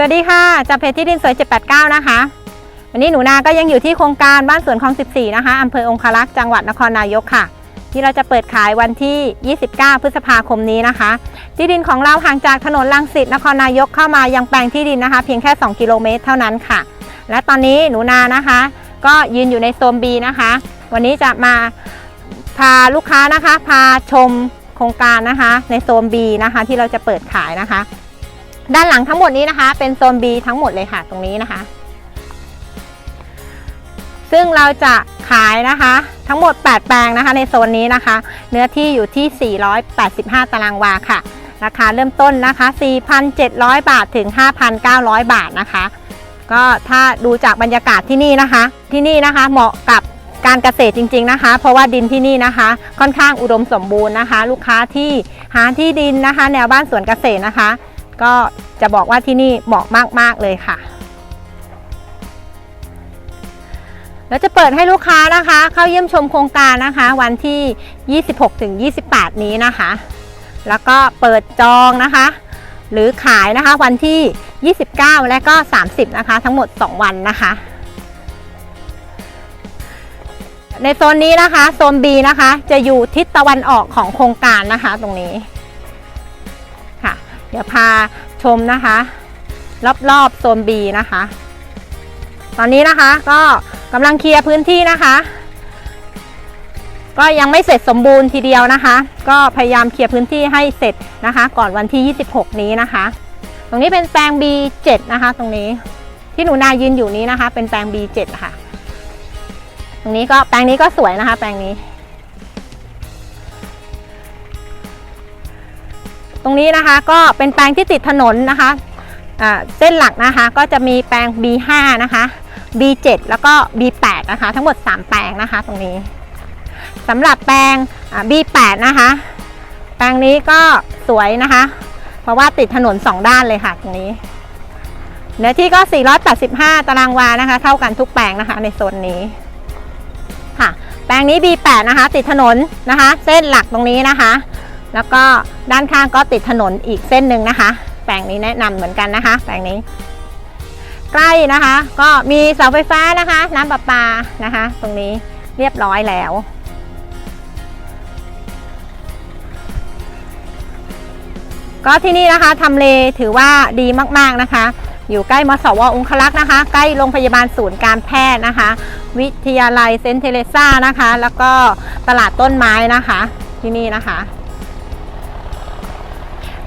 สวัสดีค่ะจากเพจที่ดินสวย 789 นะคะ วันนี้หนูนา ก็ยังอยู่ที่โครงการบ้านสวนคลอง 14 นะคะอำเภอองคารักษ์ จังหวัดนครนายกค่ะ ที่เราจะเปิดขายวันที่ 29 พฤษภาคมนี้นะคะ ที่ดินของเราห่างจากถนนลังสิตนครนายกเข้ามายังแปลงที่ดินนะคะ เพียงแค่ 2 กิโลเมตรเท่านั้นค่ะ และตอนนี้หนูนานะคะ ก็ยืนอยู่ในโซน B นะคะ วันนี้จะมาพาลูกค้านะคะ พาชมโครงการนะคะ ในโซน B นะคะ ที่เราจะเปิดขายนะคะ ด้านหลังทั้งหมดนี้นะคะ เป็นโซน B ทั้งหมดเลยค่ะ ตรงนี้นะคะ ซึ่งเราจะขายนะคะ ทั้งหมด 8 แปลงนะคะ ในโซนนี้นะคะ เนื้อที่อยู่ที่ 485 ตารางวาค่ะ ราคาเริ่มต้นนะคะ 4,700 บาทถึง 5,900 บาทนะคะ ก็ถ้าดูจากบรรยากาศที่นี่นะคะ ที่นี่นะคะเหมาะกับการเกษตรจริงๆนะคะ เพราะว่าดินที่นี่นะคะ ค่อนข้างอุดมสมบูรณ์นะคะ ลูกค้าที่หาที่ดินนะคะ แนวบ้านสวนเกษตรนะคะ ก็จะบอกว่าที่นี่เหมาะมาก ๆ เลยค่ะ แล้วจะเปิดให้ลูกค้านะคะ เข้าเยี่ยมชมโครงการนะคะ วันที่ 26ถึง28 นี้นะคะ แล้วก็เปิดจองนะคะ หรือขายนะคะวันที่ 29 และก็ 30 นะคะ ทั้งหมด 2 วันนะคะในโซนนี้นะคะ โซน B นะคะ จะอยู่ทิศตะวันออกของโครงการนะคะ ตรงนี้ เดี๋ยวพาชมนะคะ รอบๆโซน B นะคะ ตอนนี้นะคะก็กำลังเคลียร์พื้นที่นะคะ ก็ยังไม่เสร็จสมบูรณ์ทีเดียวนะคะ ก็พยายามเคลียร์พื้นที่ให้เสร็จนะคะ ก่อนวันที่ 26 นี้นะคะ ตรงนี้เป็นแปลง B7 นะคะ ตรงนี้ที่หนูนายืนอยู่นี้นะคะ เป็นแปลง B7 ค่ะ ตรงนี้ก็แปลงนี้ก็สวยนะคะ แปลงนี้ ตรงนี้นะคะก็เป็นแปลงที่ติดถนนนะคะเส้นหลักนะคะก็จะมีแปลง B5 นะคะ B7 แล้วก็ B8 นะคะ ทั้งหมด 3 แปลงนะคะตรงนี้สำหรับแปลง B8 นะคะ แปลงนี้ก็สวยนะคะ เพราะว่าติดถนน 2 ด้านเลยค่ะตรงนี้เนื้อที่ก็ 485 ตารางวานะคะ เท่ากันทุกแปลงนะคะ ในโซนนี้ค่ะ แปลงนี้ B8 นะคะ ติดถนนนะคะ เส้นหลักตรงนี้นะคะ แล้วก็ด้านข้างก็ติดถนนอีกเส้นหนึ่งนะคะ แปลงนี้แนะนำเหมือนกันนะคะ แปลงนี้ ใกล้นะคะ ก็มีเสาไฟฟ้านะคะ น้ำประปานะคะ ตรงนี้เรียบร้อยแล้วก็ที่นี่นะคะทำเลถือว่าดีมากๆนะคะ อยู่ใกล้มสวองคลักษ์นะคะ ใกล้โรงพยาบาลศูนย์การแพทย์นะคะ วิทยาลัยเซนต์เทเรซ่านะคะ แล้วก็ตลาดต้นไม้นะคะที่นี่นะคะ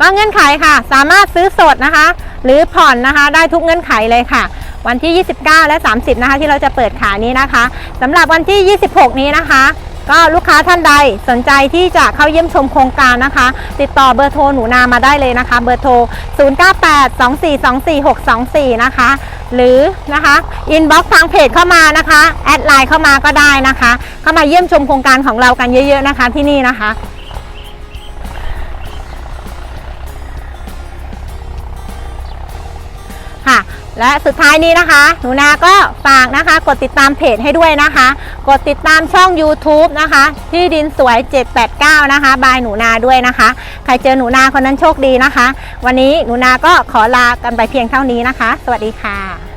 ก็เงื่อนไขค่ะ สามารถซื้อสดนะคะ หรือผ่อนนะคะ ได้ทุกเงื่อนไขเลยค่ะ วันที่ 29 และ 30 นะคะ ที่เราจะเปิดขายนี้นะคะสำหรับวันที่ 26 นี้นะคะ ก็ลูกค้าท่านใดสนใจที่จะเข้าเยี่ยมชมโครงการนะคะ ติดต่อเบอร์โทรหนูนามาได้เลยนะคะ เบอร์โทร 0982424624 นะคะ หรือนะคะอินบ็อกซ์ทางเพจเข้ามานะคะแอดไลน์เข้ามาก็ได้นะคะ เข้ามาเยี่ยมชมโครงการของเรากันเยอะ ๆนะคะที่นี่นะคะ และสุดท้ายนี้นะคะ หนูนาก็ฝากนะคะ กดติดตามเพจให้ด้วยนะคะ กดติดตามช่อง YouTube นะคะ ที่ดินสวย 789 นะคะ บายหนูนาด้วยนะคะ ใครเจอหนูนาคนนั้นโชคดีนะคะ วันนี้หนูนาก็ขอลากันไปเพียงเท่านี้นะคะ สวัสดีค่ะ